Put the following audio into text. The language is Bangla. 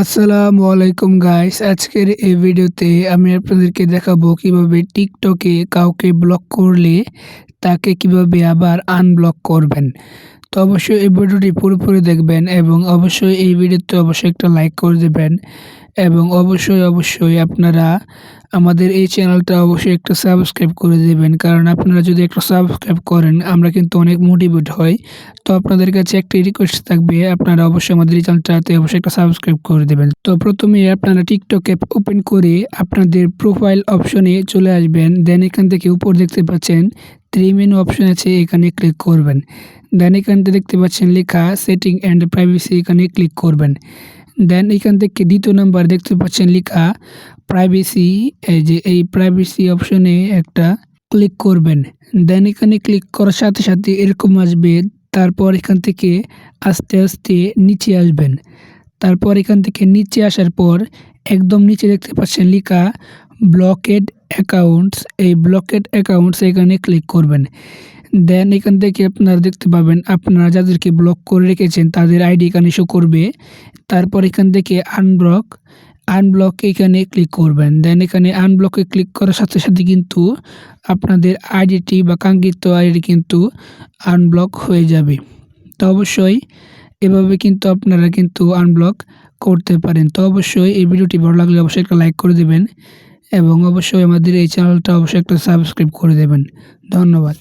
আসসালামু আলাইকুম গাইস আজকের এই ভিডিওতে আমি আপনাদেরকে দেখাবো কীভাবে টিকটকে কাউকে ব্লক করলে তাকে কীভাবে আবার আনব্লক করবেন। তো অবশ্যই এই ভিডিওটি পুরোপুরি দেখবেন এবং অবশ্যই এই ভিডিওতে অবশ্যই একটা লাইক করে দেবেন এবং অবশ্যই অবশ্যই আপনারা আমাদের এই চ্যানেলটা অবশ্যই একটা সাবস্ক্রাইব করে দেবেন। কারণ আপনারা যদি একটা সাবস্ক্রাইব করেন, আমরা কিন্তু অনেক মোটিভেট হই। তো আপনাদের কাছে একটা রিকোয়েস্ট থাকবে, আপনারা অবশ্যই আমাদের এই চ্যানেলটাতে অবশ্যই একটা সাবস্ক্রাইব করে দেবেন। তো প্রথমে আপনারা টিকটক অ্যাপ ওপেন করে আপনাদের প্রোফাইল অপশনে চলে আসবেন। দেন এখান থেকে উপর দেখতে পাচ্ছেন থ্রি মেনু অপশন আছে, এখানে ক্লিক করবেন। দেন এখানতে দেখতে পাচ্ছেন লেখা সেটিং অ্যান্ড প্রাইভেসি এখানে ক্লিক করবেন। দেন এখান থেকে দ্বিতীয় নাম্বার দেখতে পাচ্ছেন লেখা প্রাইভেসি এই যে এই প্রাইভেসি অপশনে একটা ক্লিক করবেন। দেন এখানে ক্লিক করার সাথে সাথে এরকম আসবে, তারপর এখান থেকে আস্তে আস্তে নিচে আসবেন। তারপর এখান থেকে নিচে আসার পর একদম নিচে দেখতে পাচ্ছেন লেখা ব্লকেড অ্যাকাউন্টস এই ব্লকেড অ্যাকাউন্টস এখানে ক্লিক করবেন। দেন এখান থেকে আপনারা দেখতে পাবেন, আপনারা যাদেরকে ব্লক করে রেখেছেন তাদের আইডি এখানে শো করবে। তারপর এখান থেকে আনব্লক আনব্লক এখানে ক্লিক করবেন। দেন এখানে আনব্লকে ক্লিক করার সাথে সাথে কিন্তু আপনাদের আইডিটি বা কাঙ্ক্ষিত আইডি কিন্তু আনব্লক হয়ে যাবে। তো অবশ্যই এভাবে কিন্তু আপনারা কিন্তু আনব্লক করতে পারেন। তো অবশ্যই এই ভিডিওটি ভালো লাগলে অবশ্যই একটা লাইক করে দেবেন এবং অবশ্যই আমাদের এই চ্যানেলটা অবশ্যই একটা সাবস্ক্রাইব করে দেবেন। ধন্যবাদ।